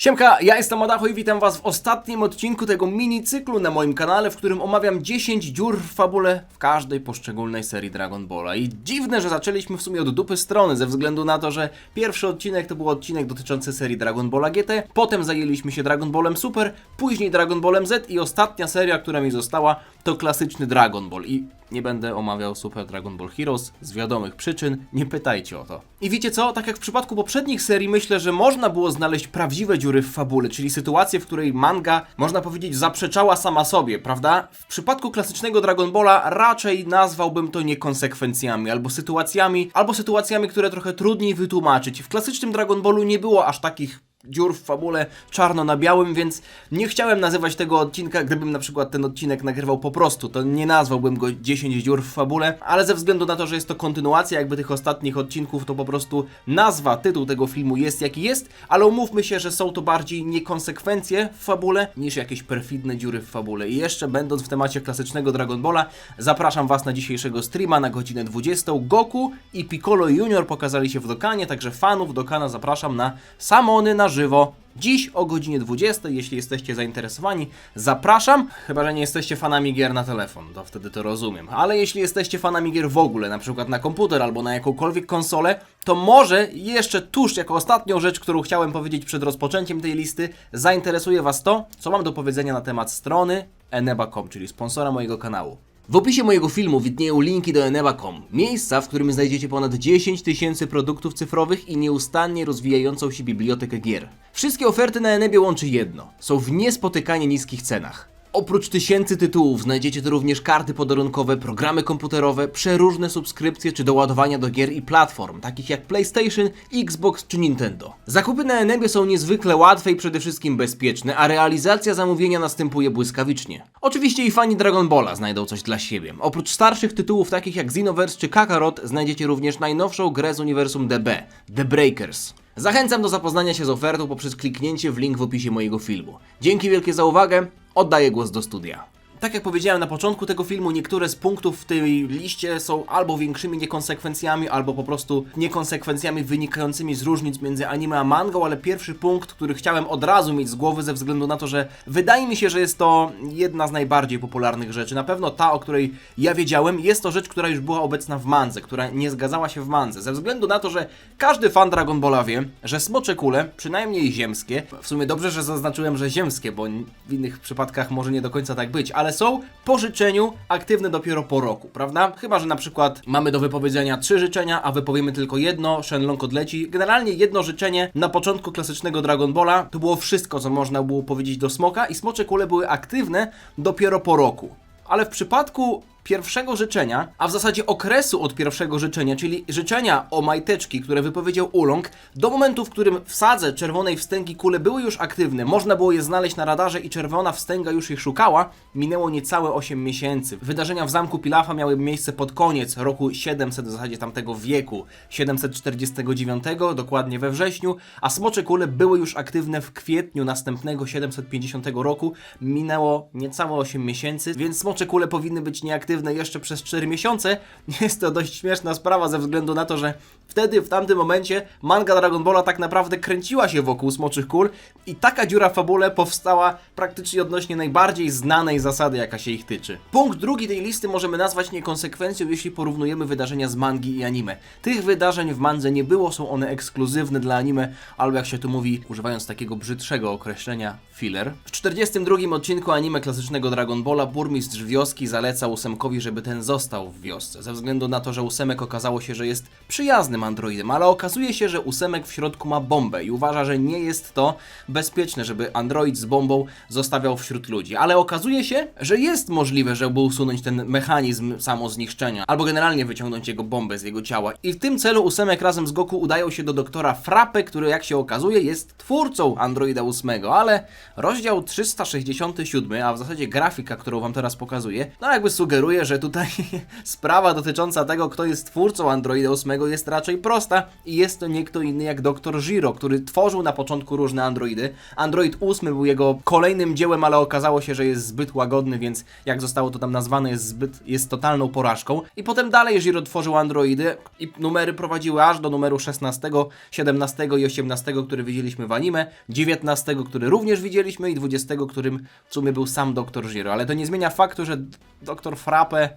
Siemka, ja jestem Adacho i witam was w ostatnim odcinku tego mini cyklu na moim kanale, w którym omawiam 10 dziur w fabule w każdej poszczególnej serii Dragon Balla. I dziwne, że zaczęliśmy w sumie od dupy strony, ze względu na to, że pierwszy odcinek to był odcinek dotyczący serii Dragon Balla GT, potem zajęliśmy się Dragon Ballem Super, później Dragon Ballem Z i ostatnia seria, która mi została, to klasyczny Dragon Ball. I nie będę omawiał Super Dragon Ball Heroes z wiadomych przyczyn, nie pytajcie o to. I wiecie co, tak jak w przypadku poprzednich serii, myślę, że można było znaleźć prawdziwe dziury w fabule, czyli sytuację, w której manga, można powiedzieć, zaprzeczała sama sobie, prawda? W przypadku klasycznego Dragon Balla raczej nazwałbym to niekonsekwencjami, albo sytuacjami, albo sytuacjami, które trochę trudniej wytłumaczyć. W klasycznym Dragon Ballu nie było aż takich dziur w fabule czarno na białym, więc nie chciałem nazywać tego odcinka, gdybym na przykład ten odcinek nagrywał po prostu, to nie nazwałbym go 10 dziur w fabule, ale ze względu na to, że jest to kontynuacja jakby tych ostatnich odcinków, to po prostu nazwa, tytuł tego filmu jest jaki jest, ale umówmy się, że są to bardziej niekonsekwencje w fabule niż jakieś perfidne dziury w fabule. I jeszcze będąc w temacie klasycznego Dragon Balla, zapraszam Was na dzisiejszego streama na godzinę 20. Goku i Piccolo Junior pokazali się w Dokanie, także fanów Dokana zapraszam na Samony na żywo. Dziś o godzinie 20, jeśli jesteście zainteresowani, zapraszam. Chyba, że nie jesteście fanami gier na telefon, to wtedy to rozumiem. Ale jeśli jesteście fanami gier w ogóle, na przykład na komputer albo na jakąkolwiek konsolę, to może jeszcze tuż jako ostatnią rzecz, którą chciałem powiedzieć przed rozpoczęciem tej listy, zainteresuje Was to, co mam do powiedzenia na temat strony eneba.com, czyli sponsora mojego kanału. W opisie mojego filmu widnieją linki do eneba.com, miejsca, w którym znajdziecie ponad 10 tysięcy produktów cyfrowych i nieustannie rozwijającą się bibliotekę gier. Wszystkie oferty na Enebie łączy jedno. Są w niespotykanie niskich cenach. Oprócz tysięcy tytułów znajdziecie tu również karty podarunkowe, programy komputerowe, przeróżne subskrypcje czy doładowania do gier i platform, takich jak PlayStation, Xbox czy Nintendo. Zakupy na Enebie są niezwykle łatwe i przede wszystkim bezpieczne, a realizacja zamówienia następuje błyskawicznie. Oczywiście i fani Dragon Balla znajdą coś dla siebie. Oprócz starszych tytułów takich jak Xenoverse czy Kakarot znajdziecie również najnowszą grę z uniwersum DB, The Breakers. Zachęcam do zapoznania się z ofertą poprzez kliknięcie w link w opisie mojego filmu. Dzięki wielkie za uwagę, oddaję głos do studia. Tak jak powiedziałem na początku tego filmu, niektóre z punktów w tej liście są albo większymi niekonsekwencjami, albo po prostu niekonsekwencjami wynikającymi z różnic między anime a mangą, ale pierwszy punkt, który chciałem od razu mieć z głowy ze względu na to, że wydaje mi się, że jest to jedna z najbardziej popularnych rzeczy. Na pewno ta, o której ja wiedziałem, jest to rzecz, która już była obecna w mandze, która nie zgadzała się w mandze, ze względu na to, że każdy fan Dragon Balla wie, że smocze kule, przynajmniej ziemskie, w sumie dobrze, że zaznaczyłem, że ziemskie, bo w innych przypadkach może nie do końca tak być, ale są po życzeniu aktywne dopiero po roku, prawda? Chyba, że na przykład mamy do wypowiedzenia trzy życzenia, a wypowiemy tylko jedno, Shenlong odleci. Generalnie jedno życzenie na początku klasycznego Dragon Balla to było wszystko, co można było powiedzieć do Smoka i smocze kule były aktywne dopiero po roku. Ale w przypadku pierwszego życzenia, a w zasadzie okresu od pierwszego życzenia, czyli życzenia o majteczki, które wypowiedział Ulong, do momentu, w którym w sadze czerwonej wstęgi kule były już aktywne, można było je znaleźć na radarze i czerwona wstęga już ich szukała, minęło niecałe 8 miesięcy. Wydarzenia w zamku Pilafa miały miejsce pod koniec roku 700 w zasadzie tamtego wieku, 749, dokładnie we wrześniu, a smocze kule były już aktywne w kwietniu następnego 750 roku, minęło niecałe 8 miesięcy, więc smocze kule powinny być nieaktywne jeszcze przez 4 miesiące. Jest to dość śmieszna sprawa ze względu na to, że wtedy, w tamtym momencie, manga Dragon Balla tak naprawdę kręciła się wokół smoczych kul i taka dziura w fabule powstała praktycznie odnośnie najbardziej znanej zasady, jaka się ich tyczy. Punkt drugi tej listy możemy nazwać niekonsekwencją, jeśli porównujemy wydarzenia z mangi i anime. Tych wydarzeń w mandze nie było, są one ekskluzywne dla anime, albo jak się tu mówi, używając takiego brzydszego określenia, filler. W 42 odcinku anime klasycznego Dragon Balla burmistrz wioski zaleca ósemkowi, żeby ten został w wiosce, ze względu na to, że ósemek okazało się, że jest przyjaznym androidem, ale okazuje się, że ósemek w środku ma bombę i uważa, że nie jest to bezpieczne, żeby android z bombą zostawiał wśród ludzi. Ale okazuje się, że jest możliwe, żeby usunąć ten mechanizm samozniszczenia, albo generalnie wyciągnąć jego bombę z jego ciała. I w tym celu ósemek razem z Goku udają się do doktora Frappe, który jak się okazuje jest twórcą Androida 8, ale rozdział 367, a w zasadzie grafika, którą wam teraz pokazuję, no jakby sugeruje, sugeruje, że tutaj sprawa dotycząca tego, kto jest twórcą Androida 8 jest raczej prosta i jest to nie kto inny jak Dr. Giro, który tworzył na początku różne Androidy. Android 8 był jego kolejnym dziełem, ale okazało się, że jest zbyt łagodny, więc jak zostało to tam nazwane, jest zbyt, jest totalną porażką. I potem dalej Giro tworzył Androidy i numery prowadziły aż do numeru 16, 17 i 18, który widzieliśmy w anime, 19, który również widzieliśmy i 20, którym w sumie był sam Dr. Giro, ale to nie zmienia faktu, że Dr.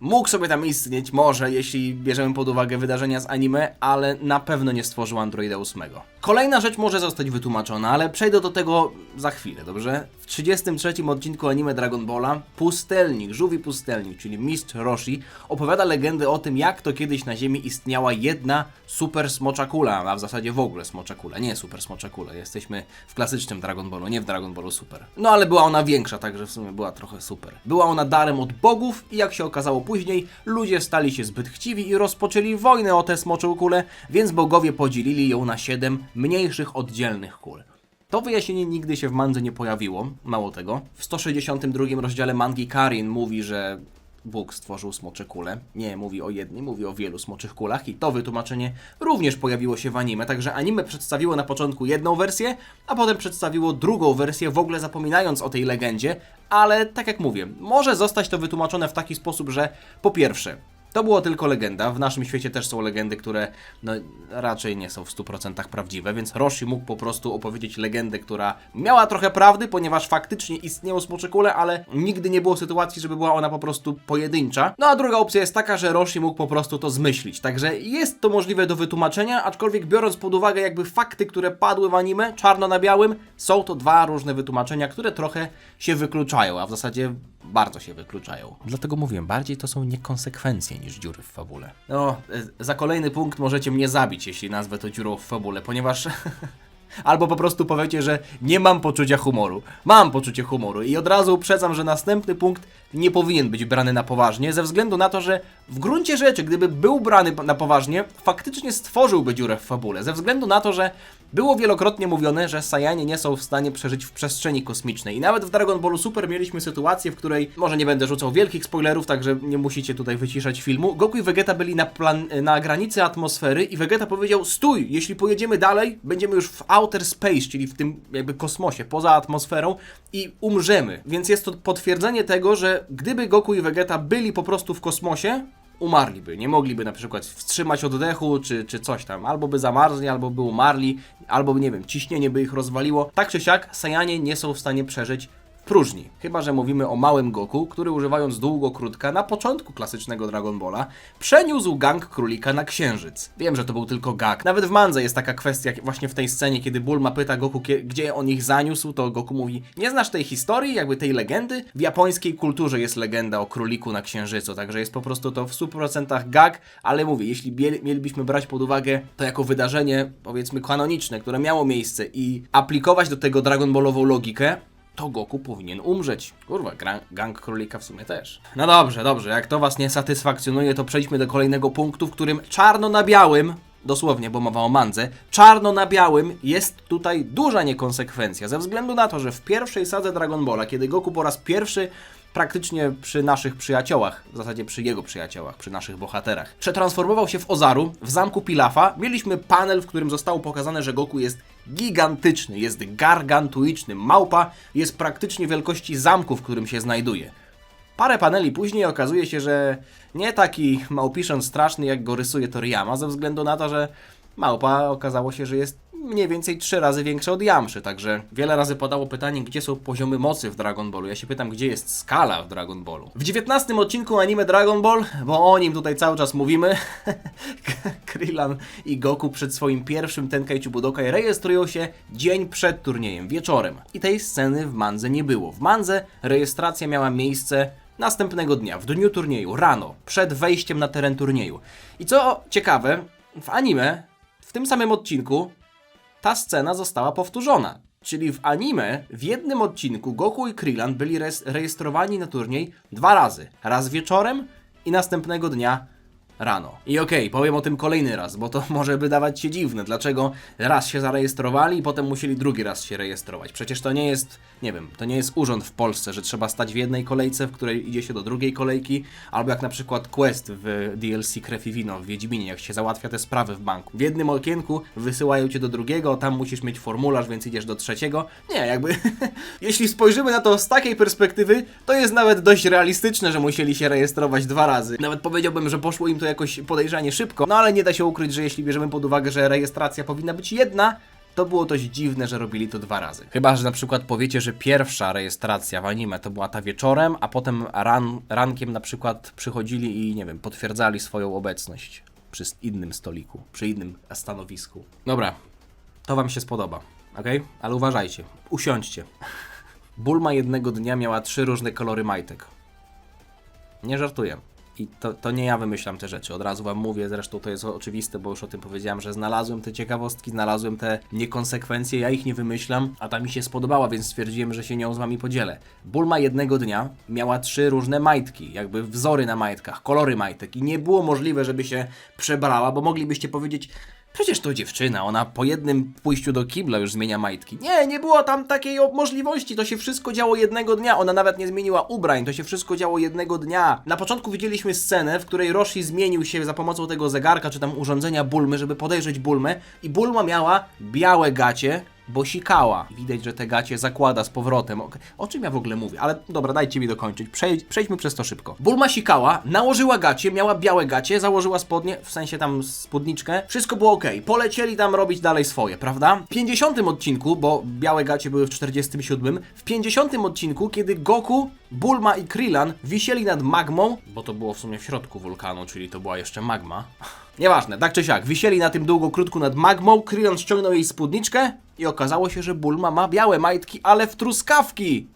Mógł sobie tam istnieć, może, jeśli bierzemy pod uwagę wydarzenia z anime, ale na pewno nie stworzył Androida 8. Kolejna rzecz może zostać wytłumaczona, ale przejdę do tego za chwilę, dobrze? W 33 odcinku anime Dragon Balla pustelnik, żółwi pustelnik, czyli mistrz Roshi, opowiada legendę o tym, jak to kiedyś na Ziemi istniała jedna super smocza kula, a w zasadzie w ogóle smocza kula, nie super smocza kula. Jesteśmy w klasycznym Dragon Ballu, nie w Dragon Ballu Super. No ale była ona większa, także w sumie była trochę super. Była ona darem od bogów i jak się okazało później, ludzie stali się zbyt chciwi i rozpoczęli wojnę o tę smoczą kulę, więc bogowie podzielili ją na siedem mniejszych oddzielnych kul. To wyjaśnienie nigdy się w mandze nie pojawiło, mało tego. W 162 rozdziale mangi Karin mówi, że Bóg stworzył smocze kule. Nie mówi o jednej, mówi o wielu smoczych kulach i to wytłumaczenie również pojawiło się w anime, także anime przedstawiło na początku jedną wersję, a potem przedstawiło drugą wersję, w ogóle zapominając o tej legendzie, ale tak jak mówię, może zostać to wytłumaczone w taki sposób, że po pierwsze, to było tylko legenda. W naszym świecie też są legendy, które no, raczej nie są w 100% prawdziwe, więc Roshi mógł po prostu opowiedzieć legendę, która miała trochę prawdy, ponieważ faktycznie istniało smocze kule, ale nigdy nie było sytuacji, żeby była ona po prostu pojedyncza. No a druga opcja jest taka, że Roshi mógł po prostu to zmyślić. Także jest to możliwe do wytłumaczenia, aczkolwiek biorąc pod uwagę jakby fakty, które padły w anime, czarno na białym, są to dwa różne wytłumaczenia, które trochę się wykluczają, a w zasadzie bardzo się wykluczają. Dlatego mówiłem, bardziej to są niekonsekwencje niż dziury w fabule. No, e, za kolejny punkt możecie mnie zabić, jeśli nazwę to dziurą w fabule, ponieważ... Albo po prostu powiecie, że nie mam poczucia humoru. Mam poczucie humoru i od razu uprzedzam, że następny punkt nie powinien być brany na poważnie, ze względu na to, że w gruncie rzeczy, gdyby był brany na poważnie, faktycznie stworzyłby dziurę w fabule. Ze względu na to, że było wielokrotnie mówione, że Saiyanie nie są w stanie przeżyć w przestrzeni kosmicznej. I nawet w Dragon Ballu Super mieliśmy sytuację, w której, może nie będę rzucał wielkich spoilerów, także nie musicie tutaj wyciszać filmu, Goku i Vegeta byli na, plan, na granicy atmosfery i Vegeta powiedział, stój, jeśli pojedziemy dalej, będziemy już w outer space, czyli w tym jakby kosmosie, poza atmosferą i umrzemy. Więc jest to potwierdzenie tego, że gdyby Goku i Vegeta byli po prostu w kosmosie, umarliby. Nie mogliby na przykład wstrzymać oddechu, czy, czy coś tam. Albo by zamarzli, albo by umarli, albo, nie wiem, ciśnienie by ich rozwaliło. Tak czy siak, Saiyanie nie są w stanie przeżyć próżni. Chyba, że mówimy o małym Goku, który używając długo krótka na początku klasycznego Dragon Balla, przeniósł gang królika na księżyc. Wiem, że to był tylko gag. Nawet w Mandze jest taka kwestia właśnie w tej scenie, kiedy Bulma pyta Goku, gdzie on ich zaniósł, to Goku mówi, nie znasz tej historii, jakby tej legendy? W japońskiej kulturze jest legenda o króliku na księżycu, także jest po prostu to w 100% gag, ale mówię, jeśli mielibyśmy brać pod uwagę to jako wydarzenie, powiedzmy kanoniczne, które miało miejsce i aplikować do tego Dragon Ballową logikę, to Goku powinien umrzeć. Kurwa, gang królika w sumie też. No dobrze, dobrze, jak to was nie satysfakcjonuje, to przejdźmy do kolejnego punktu, w którym czarno na białym, dosłownie, bo mowa o mandze, czarno na białym jest tutaj duża niekonsekwencja, ze względu na to, że w pierwszej sadze Dragon Balla, kiedy Goku po raz pierwszy praktycznie przy naszych przyjaciołach, w zasadzie przy jego przyjaciołach, przy naszych bohaterach. Przetransformował się w Ozaru, w zamku Pilafa. Mieliśmy panel, w którym zostało pokazane, że Goku jest gigantyczny, jest gargantuiczny. Małpa jest praktycznie wielkości zamku, w którym się znajduje. Parę paneli później okazuje się, że nie taki małpiszon straszny, jak go rysuje Toriyama, ze względu na to, że małpa okazało się, że jest mniej więcej trzy razy większe od Jamszy, także wiele razy padało pytanie, gdzie są poziomy mocy w Dragon Ballu. Ja się pytam, gdzie jest skala w Dragon Ballu. W 19 odcinku anime Dragon Ball, bo o nim tutaj cały czas mówimy, Krillan i Goku przed swoim pierwszym Tenkaichi Budokai rejestrują się dzień przed turniejem, wieczorem. I tej sceny w Mandze nie było. W Mandze rejestracja miała miejsce następnego dnia, w dniu turnieju, rano, przed wejściem na teren turnieju. I co ciekawe, w anime, w tym samym odcinku, ta scena została powtórzona. Czyli w anime w jednym odcinku Goku i Krillan byli rejestrowani na turniej dwa razy. Raz wieczorem i następnego dnia rano. I okej, powiem o tym kolejny raz, bo to może wydawać się dziwne. Dlaczego raz się zarejestrowali i potem musieli drugi raz się rejestrować? Przecież to nie jest, nie wiem, to nie jest urząd w Polsce, że trzeba stać w jednej kolejce, w której idzie się do drugiej kolejki, albo jak na przykład Quest w DLC Krew i Wino w Wiedźminie, jak się załatwia te sprawy w banku. W jednym okienku wysyłają cię do drugiego, tam musisz mieć formularz, więc idziesz do trzeciego. Nie, jakby, jeśli spojrzymy na to z takiej perspektywy, to jest nawet dość realistyczne, że musieli się rejestrować dwa razy. Nawet powiedziałbym, że poszło im to jakoś podejrzanie szybko, no ale nie da się ukryć, że jeśli bierzemy pod uwagę, że rejestracja powinna być jedna, to było dość dziwne, że robili to dwa razy. Chyba, że na przykład powiecie, że pierwsza rejestracja w anime to była ta wieczorem, a potem ran, rankiem na przykład przychodzili i nie wiem, potwierdzali swoją obecność przy innym stoliku, przy innym stanowisku. Dobra, to wam się spodoba, ok? Ale uważajcie, usiądźcie. Bulma jednego dnia miała trzy różne kolory majtek. Nie żartuję. I to, to nie ja wymyślam te rzeczy, od razu wam mówię, zresztą to jest oczywiste, bo już o tym powiedziałem, że znalazłem te ciekawostki, znalazłem te niekonsekwencje, ja ich nie wymyślam, a ta mi się spodobała, więc stwierdziłem, że się nią z wami podzielę. Bulma jednego dnia miała trzy różne majtki, jakby wzory na majtkach, kolory majtek i nie było możliwe, żeby się przebrała, bo moglibyście powiedzieć, Przecież to dziewczyna, ona po jednym pójściu do kibla już zmienia majtki. Nie, nie było tam takiej możliwości, to się wszystko działo jednego dnia. Ona nawet nie zmieniła ubrań, to się wszystko działo jednego dnia. Na początku widzieliśmy scenę, w której Roshi zmienił się za pomocą tego zegarka czy tam urządzenia Bulmy, żeby podejrzeć Bulmę i Bulma miała białe gacie, bo sikała. Widać, że te gacie zakłada z powrotem. O, o czym ja w ogóle mówię? Ale dobra, dajcie mi dokończyć. Przejdź, przejdźmy przez to szybko. Bulma sikała, nałożyła gacie, miała białe gacie, założyła spodnie, w sensie tam spódniczkę. Wszystko było ok. Polecieli tam robić dalej swoje, prawda? W 50 odcinku, bo białe gacie były w 47, w 50 odcinku, kiedy Goku, Bulma i Krillin wisieli nad magmą, bo to było w sumie w środku wulkanu, czyli to była jeszcze magma. Nieważne, tak czy siak, wisieli na tym długo krótku nad magmą, Krillin ściągnął jej spódniczkę i okazało się, że Bulma ma białe majtki, ale w truskawki!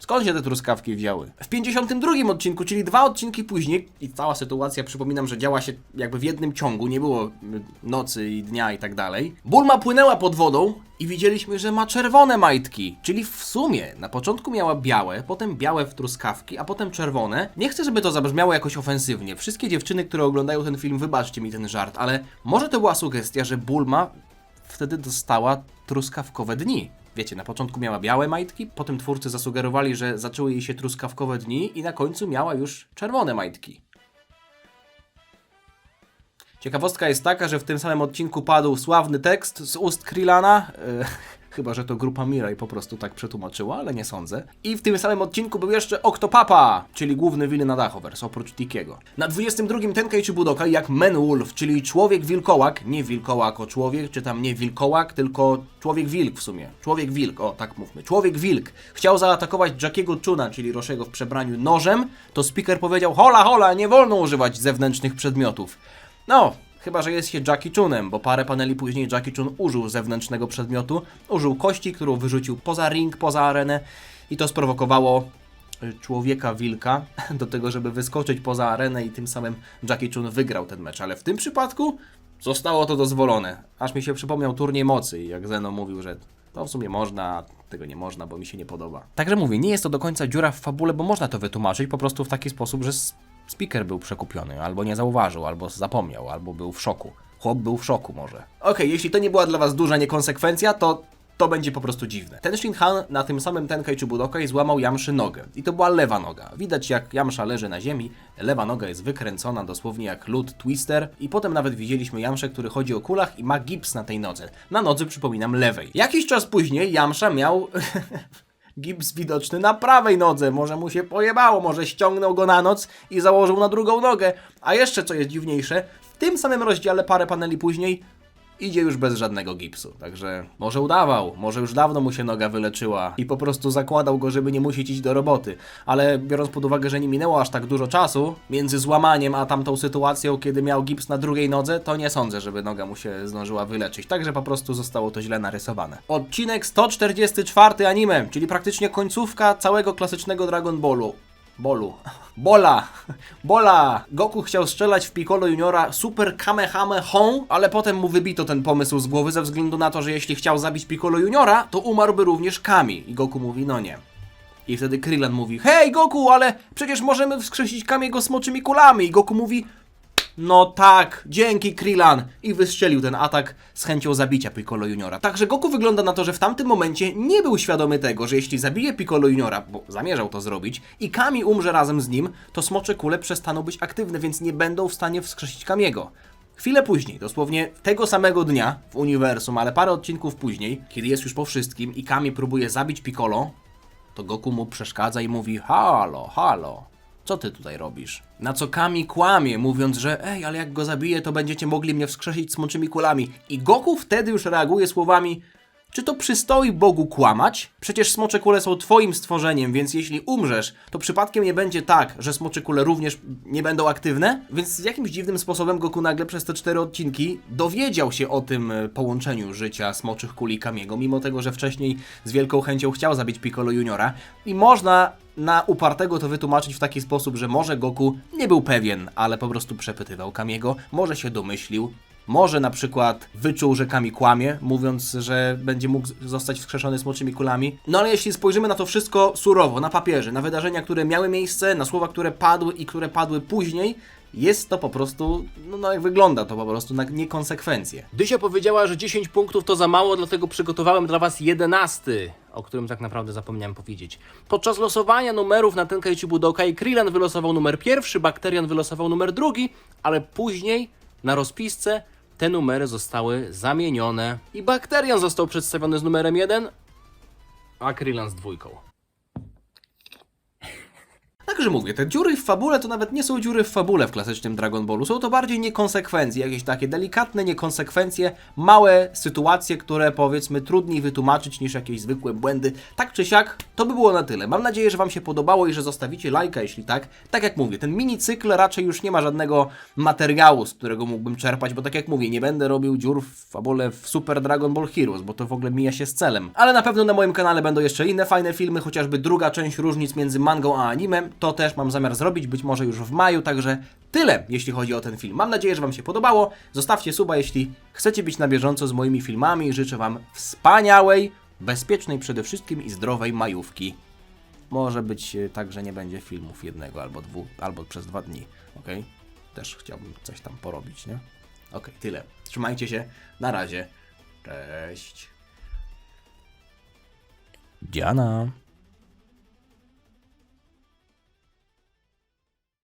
Skąd się te truskawki wzięły? W 52 odcinku, czyli dwa odcinki później, i cała sytuacja, przypominam, że działa się jakby w jednym ciągu, nie było y, nocy i dnia i tak dalej. Bulma płynęła pod wodą i widzieliśmy, że ma czerwone majtki. Czyli w sumie na początku miała białe, potem białe w truskawki, a potem czerwone. Nie chcę, żeby to zabrzmiało jakoś ofensywnie. Wszystkie dziewczyny, które oglądają ten film, wybaczcie mi ten żart, ale może to była sugestia, że Bulma wtedy dostała truskawkowe dni. Wiecie, na początku miała białe majtki, potem twórcy zasugerowali, że zaczęły jej się truskawkowe dni i na końcu miała już czerwone majtki. Ciekawostka jest taka, że w tym samym odcinku padł sławny tekst z ust Krillana. e, chyba, że to grupa Mirai po prostu tak przetłumaczyła, ale nie sądzę. I w tym samym odcinku był jeszcze Octopapa, czyli główny wilk na Dachoverse, oprócz Tikiego. Na 22 Tenkaichi Budokai jak Man Wolf, czyli człowiek wilkołak, nie wilkołak o człowiek, czy tam nie wilkołak, tylko człowiek wilk w sumie. Człowiek wilk, o tak mówmy. Człowiek wilk chciał zaatakować Jackiego Chuna, czyli Roszego w przebraniu nożem, to speaker powiedział: Hola, hola, nie wolno używać zewnętrznych przedmiotów. No, chyba że jest się Jackie Chunem, bo parę paneli później Jackie Chun użył zewnętrznego przedmiotu, użył kości, którą wyrzucił poza ring, poza arenę i to sprowokowało y, człowieka wilka do tego, żeby wyskoczyć poza arenę i tym samym Jackie Chun wygrał ten mecz, ale w tym przypadku zostało to dozwolone. Aż mi się przypomniał turniej mocy jak Zeno mówił, że to w sumie można, tego nie można, bo mi się nie podoba. Także mówię, nie jest to do końca dziura w fabule, bo można to wytłumaczyć po prostu w taki sposób, że speaker był przekupiony, albo nie zauważył, albo zapomniał, albo był w szoku. Chłop był w szoku może. Okej, jeśli to nie była dla was duża niekonsekwencja, to to będzie po prostu dziwne. Ten Shinhan na tym samym Tenkaichi Budokai złamał Jamszy nogę. I to była lewa noga. Widać jak Jamsza leży na ziemi, lewa noga jest wykręcona dosłownie jak lód twister i potem nawet widzieliśmy Jamszę, który chodzi o kulach i ma gips na tej nodze. Na nodze przypominam lewej. Jakiś czas później Jamsza miał gips widoczny na prawej nodze. Może mu się pojebało, może ściągnął go na noc i założył na drugą nogę. A jeszcze co jest dziwniejsze, w tym samym rozdziale parę paneli później idzie już bez żadnego gipsu. Także może udawał, może już dawno mu się noga wyleczyła i po prostu zakładał go, żeby nie musieć iść do roboty. Ale biorąc pod uwagę, że nie minęło aż tak dużo czasu między złamaniem a tamtą sytuacją, kiedy miał gips na drugiej nodze, to nie sądzę, żeby noga mu się zdążyła wyleczyć. Także po prostu zostało to źle narysowane. Odcinek 144 anime, czyli praktycznie końcówka całego klasycznego Dragon Ballu. Bolu. Bola! Bola! Goku chciał strzelać w Piccolo Juniora Super Kamehameha, ale potem mu wybito ten pomysł z głowy ze względu na to, że jeśli chciał zabić Piccolo Juniora, to umarłby również Kami. I Goku mówi, no nie. I wtedy Krillin mówi, hej Goku, ale przecież możemy wskrzesić Kamiego smoczymi kulami. I Goku mówi, No tak, dzięki Krillan! I wystrzelił ten atak z chęcią zabicia Piccolo Juniora. Także Goku wygląda na to, że w tamtym momencie nie był świadomy tego, że jeśli zabije Piccolo Juniora, bo zamierzał to zrobić, i Kami umrze razem z nim, to smocze kule przestaną być aktywne, więc nie będą w stanie wskrzesić Kamiego. Chwilę później, dosłownie tego samego dnia w uniwersum, ale parę odcinków później, kiedy jest już po wszystkim i Kami próbuje zabić Piccolo, to Goku mu przeszkadza i mówi: Halo, halo, co ty tutaj robisz? Na co Kami kłamie, mówiąc, że ej, ale jak go zabiję, to będziecie mogli mnie wskrzesić smoczymi kulami. I Goku wtedy już reaguje słowami: Czy to przystoi Bogu kłamać? Przecież smocze kule są twoim stworzeniem, więc jeśli umrzesz, to przypadkiem nie będzie tak, że smocze kule również nie będą aktywne? Więc jakimś dziwnym sposobem Goku nagle przez te cztery odcinki dowiedział się o tym e, połączeniu życia smoczych kuli Kamiego, mimo tego, że wcześniej z wielką chęcią chciał zabić Piccolo Juniora. I można na upartego to wytłumaczyć w taki sposób, że może Goku nie był pewien, ale po prostu przepytywał Kamiego, może się domyślił, może na przykład wyczuł, że Kami kłamie, mówiąc, że będzie mógł zostać wskrzeszony smoczymi kulami. No ale jeśli spojrzymy na to wszystko surowo, na papierze, na wydarzenia, które miały miejsce, na słowa, które padły i które padły później, jest to po prostu, no, no jak wygląda to po prostu na niekonsekwencje. Dysia powiedziała, że 10 punktów to za mało, dlatego przygotowałem dla Was 11, o którym tak naprawdę zapomniałem powiedzieć. Podczas losowania numerów na Tenkaichi Budokai Krillan wylosował numer pierwszy, Bakterian wylosował numer drugi, ale później na rozpisce te numery zostały zamienione i Bakterian został przedstawiony z numerem 1, a Krillan z dwójką. Także mówię, te dziury w fabule to nawet nie są dziury w fabule w klasycznym Dragon Ballu, są to bardziej niekonsekwencje, jakieś takie delikatne niekonsekwencje, małe sytuacje, które powiedzmy trudniej wytłumaczyć niż jakieś zwykłe błędy. Tak czy siak, to by było na tyle. Mam nadzieję, że Wam się podobało i że zostawicie lajka, jeśli tak. Tak jak mówię, ten mini cykl raczej już nie ma żadnego materiału, z którego mógłbym czerpać, bo tak jak mówię, nie będę robił dziur w fabule w Super Dragon Ball Heroes, bo to w ogóle mija się z celem. Ale na pewno na moim kanale będą jeszcze inne fajne filmy, chociażby druga część różnic między mangą a anime. To też mam zamiar zrobić, być może już w maju, także tyle, jeśli chodzi o ten film. Mam nadzieję, że Wam się podobało. Zostawcie suba, jeśli chcecie być na bieżąco z moimi filmami. Życzę Wam wspaniałej, bezpiecznej przede wszystkim i zdrowej majówki. Może być e, tak, że nie będzie filmów jednego albo dwóch, albo przez dwa dni, ok? Też chciałbym coś tam porobić, nie? Ok, tyle. Trzymajcie się. Na razie. Cześć. Diana.